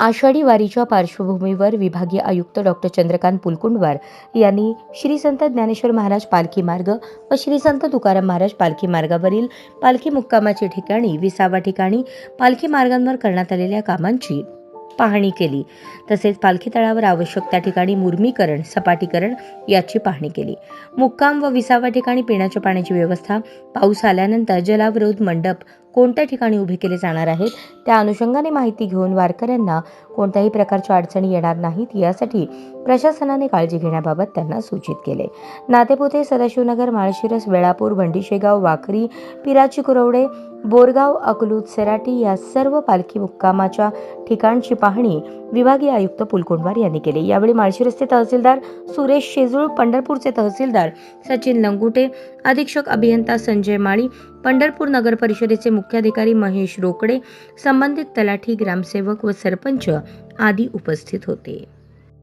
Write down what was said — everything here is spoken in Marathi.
आषाढी वारीच्या पार्श्वभूमीवर विभागीय आयुक्त डॉक्टर चंद्रकांत पुलकुंडवार यांनी श्री संत ज्ञानेश्वर महाराज पालखी मार्ग व श्री संत तुकाराम महाराज पालखी मार्गावरील पालखी मुक्कामाची ठिकाणी विसावा ठिकाणी पालखी मार्गांवर करण्यात आलेल्या कामांची पाहणी केली. तसेच पालखी तळावर आवश्यक त्या ठिकाणी मुर्मीकरण सपाटीकरण याची पाहणी केली. मुक्काम व विसावा ठिकाणी पिण्याच्या पाण्याची व्यवस्था. पाऊस आल्यानंतर जलावरोध मंडप कोणत्या ठिकाणी उभे केले जाणार आहेत? त्या अनुषंगाने माहिती घेऊन वारकऱ्यांना कोणत्याही प्रकारच्या अडचणी येणार नाहीत यासाठी प्रशासनाने काळजी घेण्याबाबत त्यांना सूचित केले. नातेपुते सदाशिवनगर माळशिरस वेळापूर भंडीशेगाव वाखरी पिराची कुरवडे बोरगाव अकलूज सेराटी या सर्व पालखी मुक्कामाच्या ठिकाणची पाहणी विभागीय आयुक्त पुलकुंडवार यांनी केली. यावेळी माळशिरसचे तहसीलदार सुरेश शेजूळ पंढरपूरचे तहसीलदार सचिन लंगुटे अधीक्षक अभियंता संजय माळी पंढरपूर नगर परिषदेचे मुख्याधिकारी महेश रोकडे संबंधित तलाठी ग्रामसेवक व सरपंच आदी उपस्थित होते.